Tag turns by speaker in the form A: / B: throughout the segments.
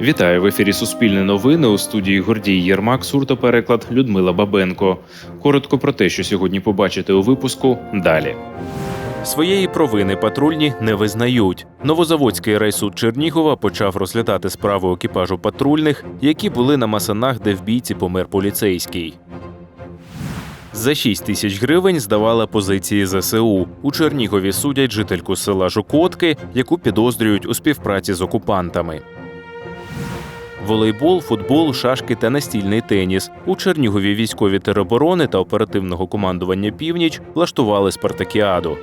A: Вітаю в ефірі Суспільне новини у студії Гордій Єрмак, суртопереклад Людмила Бабенко. Коротко про те, що сьогодні побачите у випуску. Далі. Своєї провини патрульні не визнають. Новозаводський райсуд Чернігова почав розглядати справу екіпажу патрульних, які були на масанах, де в бійці помер поліцейський. За 6 тисяч гривень здавала позиції ЗСУ. У Чернігові судять жительку села Жукотки, яку підозрюють у співпраці з окупантами. Волейбол, футбол, шашки та настільний теніс. У Чернігові військові тероборони та оперативного командування Північ влаштували спартакіаду.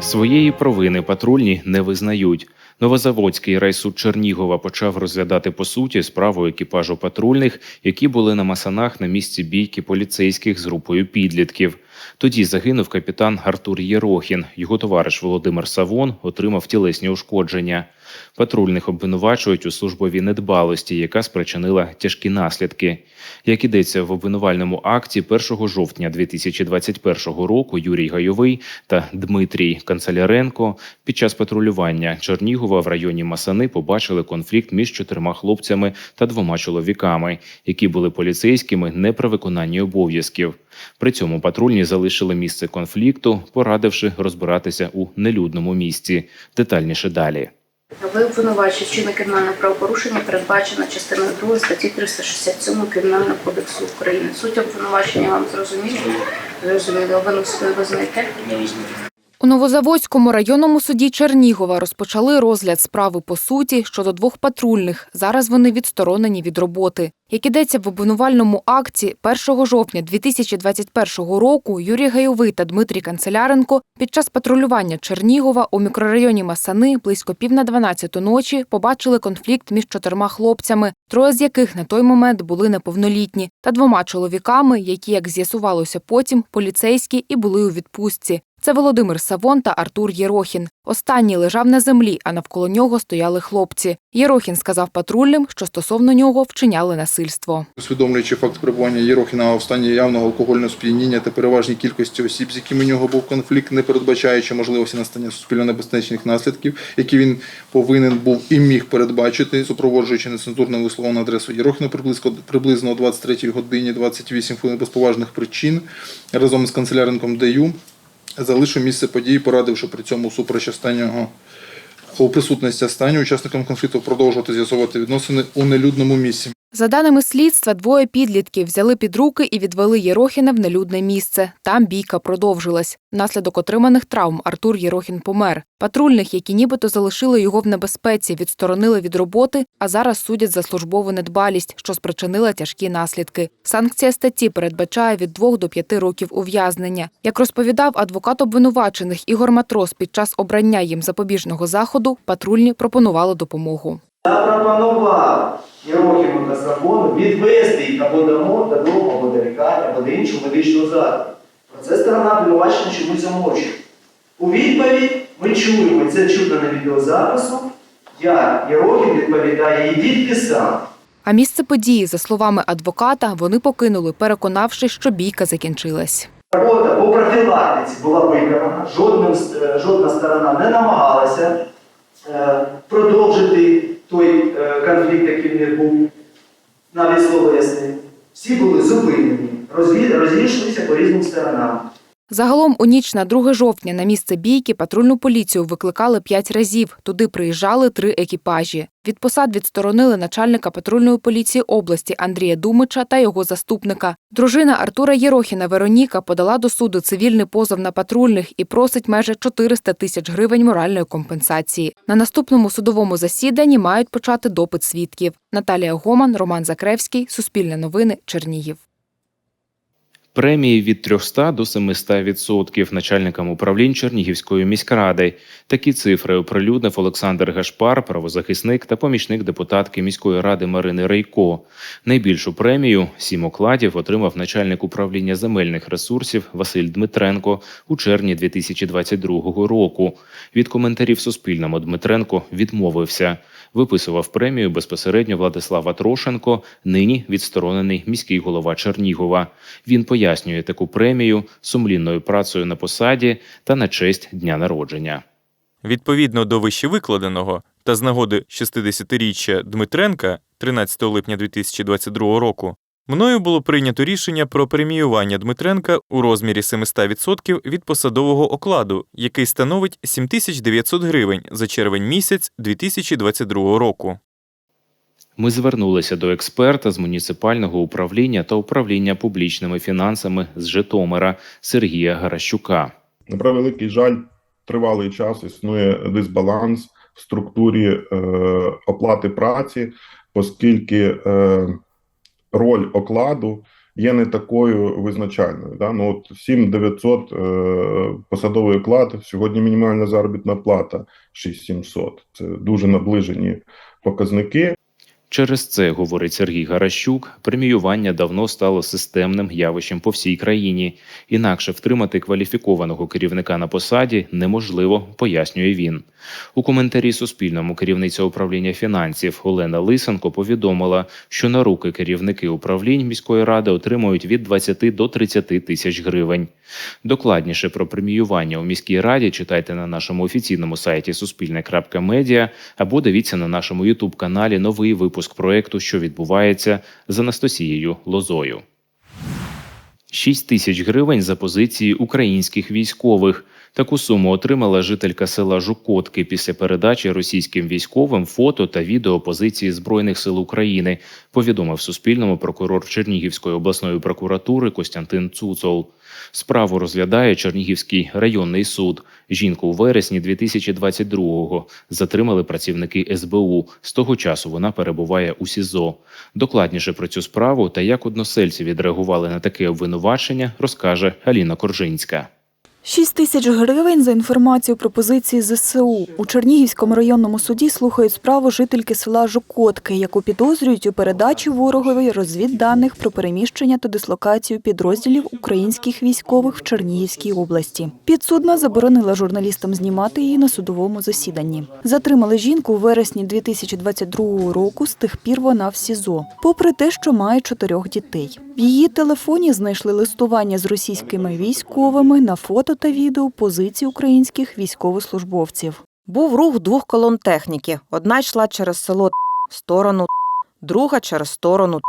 A: Своєї провини патрульні не визнають. Новозаводський райсуд Чернігова почав розглядати по суті справу екіпажу патрульних, які були на масанах на місці бійки поліцейських з групою підлітків. Тоді загинув капітан Артур Єрохін. Його товариш Володимир Савон отримав тілесні ушкодження. Патрульних обвинувачують у службовій недбалості, яка спричинила тяжкі наслідки. Як ідеться в обвинувальному акті 1 жовтня 2021 року Юрій Гайовий та Дмитрій Канцеляренко під час патрулювання Чернігова в районі Масани побачили конфлікт між чотирма хлопцями та двома чоловіками, які були поліцейськими не при виконанні обов'язків. При цьому патрульні залишили місце конфлікту, порадивши розбиратися у нелюдному місці. Детальніше далі.
B: Ви обвинувачують вчинення кримінального правопорушення передбачено частиною 2 статті 367 Кримінального кодексу України. Суть обвинувачення вам зрозуміло? Зрозуміло, вину свою визнаєте?
C: У Новозаводському районному суді Чернігова розпочали розгляд справи по суті щодо двох патрульних. Зараз вони відсторонені від роботи. Як ідеться в обвинувальному акті 1 жовтня 2021 року Юрій Гайовий та Дмитрій Канцеляренко під час патрулювання Чернігова у мікрорайоні Масани близько пів на 12 ночі побачили конфлікт між чотирма хлопцями, троє з яких на той момент були неповнолітні, та двома чоловіками, які, як з'ясувалося потім, поліцейські і були у відпустці. Це Володимир Савон та Артур Єрохін. Останній лежав на землі, а навколо нього стояли хлопці. Єрохін сказав патрульним, що стосовно нього вчиняли насильство.
D: Усвідомлюючи факт перебування Єрохіна в стані явного алкогольного сп'яніння та переважній кількості осіб, з якими у нього був конфлікт, не передбачаючи можливості настання суспільно небезпечних наслідків, які він повинен був і міг передбачити, супроводжуючи нецензурне вислову на адресу Єрохіна приблизно приблизно о 23 годині 28 хвилин без поважних причин разом з канцеляренком ДЮ залишив місце події, порадивши при цьому супроч останнього у присутності останнього учасникам конфлікту продовжувати з'ясовувати відносини у нелюдному місці.
C: За даними слідства, двоє підлітків взяли під руки і відвели Єрохіна в нелюдне місце. Там бійка продовжилась. Внаслідок отриманих травм Артур Єрохін помер. Патрульних, які нібито залишили його в небезпеці, відсторонили від роботи, а зараз судять за службову недбалість, що спричинила тяжкі наслідки. Санкція статті передбачає від 2 до 5 років ув'язнення. Як розповідав адвокат обвинувачених Ігор Матрос під час обрання їм запобіжного заходу, патрульні пропонували допомогу.
E: Запропонував Єрохіму та Сафону відвести їх або дому, додому, або до лікарні, або до іншого медичного закладу. Про це сторона обвинувачення чомусь замовчує. У відповідь ми чуємо, це чутно на відеозапису, як Єрохім відповідає, ідіть ти сам.
C: А місце події, за словами адвоката, вони покинули, переконавшись, що бійка закінчилась.
E: Робота по профілактиці була виконана, е, жодна сторона не намагалася продовжити той е, конфлікт, який в них був навіть словесний. Всі були зупинені, розійшлися по різним сторонам.
C: Загалом у ніч на 2 жовтня на місце бійки патрульну поліцію викликали п'ять разів. Туди приїжджали три екіпажі. Від посад відсторонили начальника патрульної поліції області Андрія Думича та його заступника. Дружина Артура Єрохіна Вероніка подала до суду цивільний позов на патрульних і просить майже 400 тисяч гривень моральної компенсації. На наступному судовому засіданні мають почати допит свідків. Наталія Гоман, Роман Закревський, Суспільне новини, Чернігів.
A: Премії від 300 до 700 відсотків начальникам управлінь Чернігівської міськради. Такі цифри оприлюднив Олександр Гашпар, правозахисник та помічник депутатки міської ради Марини Рейко. Найбільшу премію сім окладів отримав начальник управління земельних ресурсів Василь Дмитренко у червні 2022 року. Від коментарів Суспільному Дмитренко відмовився. Виписував премію безпосередньо Владислав Атрошенко, нині відсторонений міський голова Чернігова. Він пояснює таку премію сумлінною працею на посаді та на честь дня народження.
F: Відповідно до вищевикладеного, та з нагоди 60-річчя Дмитренка 13 липня 2022 року мною було прийнято рішення про преміювання Дмитренка у розмірі 700% від посадового окладу, який становить 7900 гривень за червень місяць 2022 року.
A: Ми звернулися до експерта з муніципального управління та управління публічними фінансами з Житомира Сергія Гаращука.
G: На превеликий жаль, тривалий час існує дисбаланс в структурі е, оплати праці, оскільки е, роль окладу є не такою визначальною. Да? Ну, от 7900 е, посадовий оклад, сьогодні мінімальна заробітна плата 6700. Це дуже наближені показники.
A: Через це, говорить Сергій Гаращук, преміювання давно стало системним явищем по всій країні. Інакше втримати кваліфікованого керівника на посаді неможливо, пояснює він. У коментарі Суспільному керівниця управління фінансів Олена Лисенко повідомила, що на руки керівники управлінь міської ради отримують від 20 до 30 тисяч гривень. Докладніше про преміювання у міській раді читайте на нашому офіційному сайті Суспільне.Медіа або дивіться на нашому Ютуб каналі новий випуск проекту, що відбувається з Анастасією Лозою. 6 тисяч гривень за позиції українських військових. Таку суму отримала жителька села Жукотки після передачі російським військовим фото та відео позиції збройних сил України. Повідомив Суспільному прокурор Чернігівської обласної прокуратури Костянтин Цуцол. Справу розглядає Чернігівський районний суд. Жінку у вересні 2022-го затримали працівники СБУ. З того часу вона перебуває у СІЗО. Докладніше про цю справу та як односельці відреагували на таке обвинувачення, розкаже Аліна Коржинська.
H: 6 тисяч гривень за інформацію про позиції ЗСУ. У Чернігівському районному суді слухають справу жительки села Жукотки, яку підозрюють у передачі ворогові розвідданих про переміщення та дислокацію підрозділів українських військових в Чернігівській області. Підсудна заборонила журналістам знімати її на судовому засіданні. Затримали жінку у вересні 2022 року. З тих пір вона в СІЗО, попри те, що має чотирьох дітей. В її телефоні знайшли листування з російськими військовими на фото та відео позицій українських військовослужбовців.
I: Був рух двох колон техніки. Одна йшла через село в сторону, друга через сторону.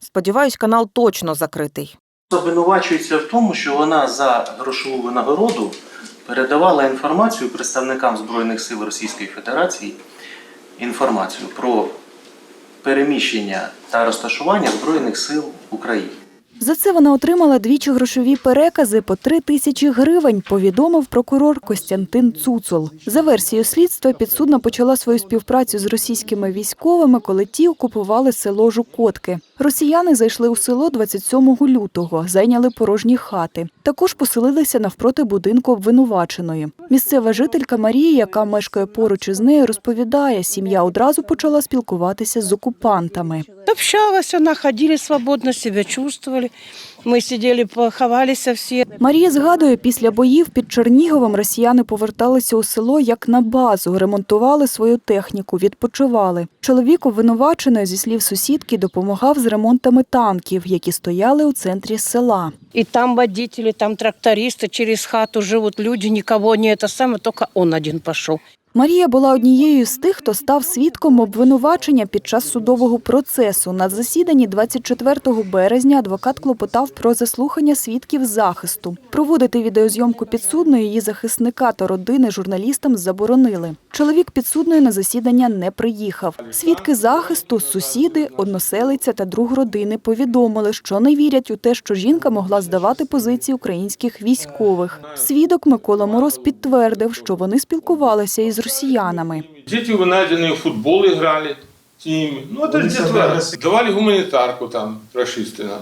I: Сподіваюсь, канал точно закритий.
J: Обвинувачується в тому, що вона за грошову винагороду передавала інформацію представникам Збройних сил Російської Федерації інформацію про переміщення та розташування Збройних сил України.
H: За це вона отримала двічі грошові перекази по три тисячі гривень, повідомив прокурор Костянтин Цуцул. За версією слідства, підсудна почала свою співпрацю з російськими військовими, коли ті окупували село Жукотки. Росіяни зайшли у село 27 лютого, зайняли порожні хати. Також поселилися навпроти будинку обвинуваченої. Місцева жителька Марія, яка мешкає поруч із нею, розповідає, сім'я одразу почала спілкуватися з окупантами.
K: Общалась она, ходили свободно, себе чувствовали. Мы сидели, поховались все.
H: Марія згадує, після боїв під Черніговом росіяни поверталися у село як на базу, ремонтували свою техніку, відпочивали. Чоловік обвинуваченої, зі слів сусідки, допомагав з ремонтами танків, які стояли у центрі села.
K: И там водители, там трактористы, через хату живут люди, никого не это самое, только он один пошел.
H: Марія була однією з тих, хто став свідком обвинувачення під час судового процесу. На засіданні 24 березня адвокат клопотав про заслухання свідків захисту. Проводити відеозйомку підсудної її захисника та родини журналістам заборонили. Чоловік підсудної на засідання не приїхав. Свідки захисту, сусіди, односелиця та друг родини повідомили, що не вірять у те, що жінка могла здавати позиції українських військових. Свідок Микола Мороз підтвердив, що вони спілкувалися із росіянами.
L: Дети вынайденные в футбол играли с ними. Ну, это где-то давали гуманитарку там, расисты нам.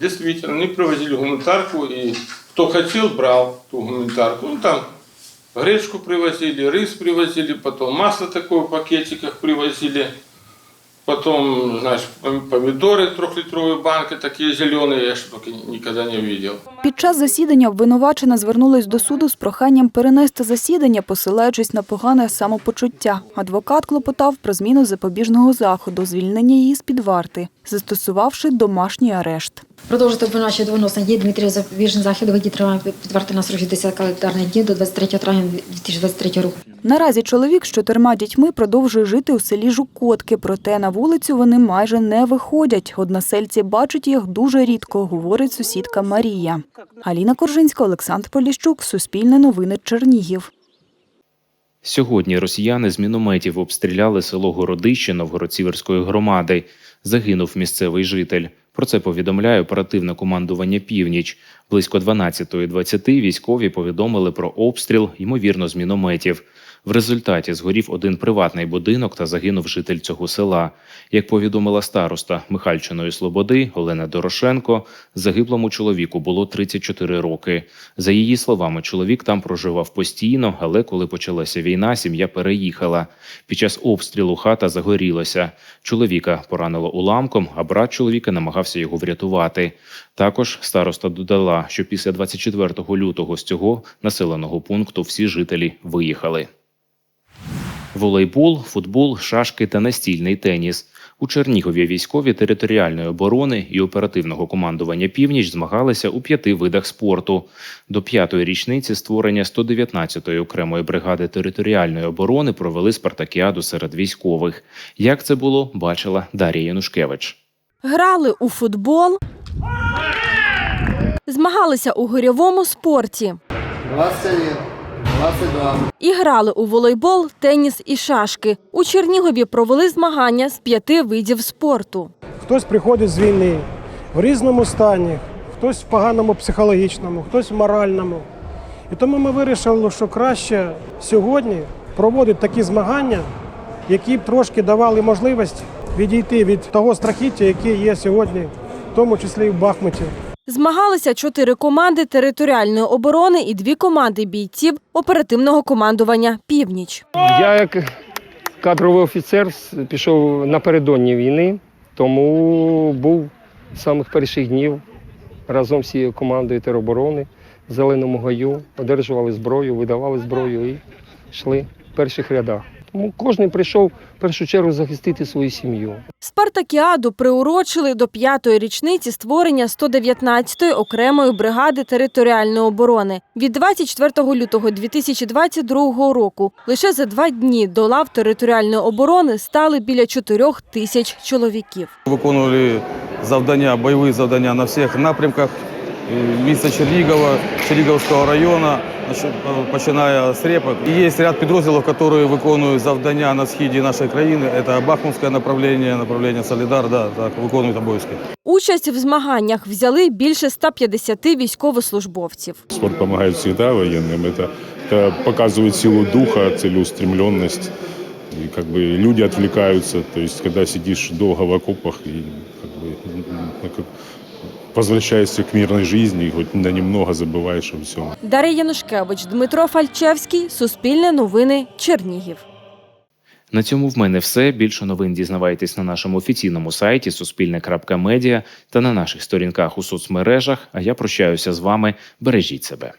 L: Действительно, они привозили гуманитарку, и кто хотел, брал ту гуманитарку. Ну, там гречку привозили, рис привозили, потом масло такое в пакетиках привозили. Потом, знаешь, пом- помидоры трехлитровые банки, такие зеленые, я ж только никогда не видел.
H: Під час засідання обвинувачена звернулась до суду з проханням перенести засідання, посилаючись на погане самопочуття. Адвокат клопотав про зміну запобіжного заходу, звільнення її з під варти, застосувавши домашній арешт.
M: Продовжити обвинувачення дії Дмитрія Запобіжний захід у виді триває підтвердити на срок 60 календарних днів до 23 травня 2023 року.
H: Наразі чоловік з чотирма дітьми продовжує жити у селі Жукотки, проте на вулицю вони майже не виходять. Односельці бачать їх дуже рідко, говорить сусідка Марія. Аліна Коржинська, Олександр Поліщук, Суспільне новини Чернігів.
A: Сьогодні росіяни з мінометів обстріляли село Городище Новгород-Сіверської громади. Загинув місцевий житель. Про це повідомляє оперативне командування Північ. Близько 12.20 військові повідомили про обстріл, ймовірно, з мінометів. В результаті згорів один приватний будинок та загинув житель цього села. Як повідомила староста Михальчиної Слободи Олена Дорошенко, загиблому чоловіку було 34 роки. За її словами, чоловік там проживав постійно, але коли почалася війна, сім'я переїхала. Під час обстрілу хата загорілася. Чоловіка поранило уламком, а брат чоловіка намагався його врятувати. Також староста додала, що після 24 лютого з цього населеного пункту всі жителі виїхали. Волейбол, футбол, шашки та настільний теніс. У Чернігові військові територіальної оборони і оперативного командування Північ змагалися у п'яти видах спорту. До п'ятої річниці створення 119-ї окремої бригади територіальної оборони провели спартакіаду серед військових. Як це було, бачила Дар'я Янушкевич.
N: Грали у футбол, змагалися у горьовому спорті
E: 21, 22.
N: і грали у волейбол, теніс і шашки. У Чернігові провели змагання з п'яти видів спорту.
O: Хтось приходить з війни в різному стані, хтось в поганому психологічному, хтось в моральному. І тому ми вирішили, що краще сьогодні проводити такі змагання, які б трошки давали можливість відійти від того страхіття, яке є сьогодні, в тому числі і в Бахмуті.
N: Змагалися чотири команди територіальної оборони і дві команди бійців оперативного командування Північ.
P: Я як кадровий офіцер пішов напередодні війни, тому був з самих перших днів разом з цією командою тероборони в Зеленому гаю, одержували зброю, видавали зброю і йшли в перших рядах. Тому кожен прийшов в першу чергу захистити свою сім'ю.
N: Спартакіаду приурочили до п'ятої річниці створення 119-ї окремої бригади територіальної оборони. Від 24 лютого 2022 року лише за два дні до лав територіальної оборони стали біля 4 тисяч чоловіків.
Q: Виконували завдання, бойові завдання на всіх напрямках міста Чернігова, Черніговського району, значить, е, починає з репок. І є ряд підрозділів, які виконують завдання на східі нашої країни. Це Бахмутське направлення, направлення Солідар, да, так, виконують обов'язки.
N: Участь в змаганнях взяли більше 150 військовослужбовців.
R: Спорт помогает всегда военным. Это, это показывает силу духа, целеустремленность. И как бы люди отвлекаются. То есть, когда сидишь долго в окопах и как бы, ну, как возвращаешься к мирной жизни, и хоть на немного забываешь о всем.
N: Дар'я Янушкевич, Дмитро Фальчевський, Суспільне новини, Чернігів.
A: На цьому в мене все. Більше новин дізнавайтесь на нашому офіційному сайті Суспільне.Медіа та на наших сторінках у соцмережах. А я прощаюся з вами. Бережіть себе.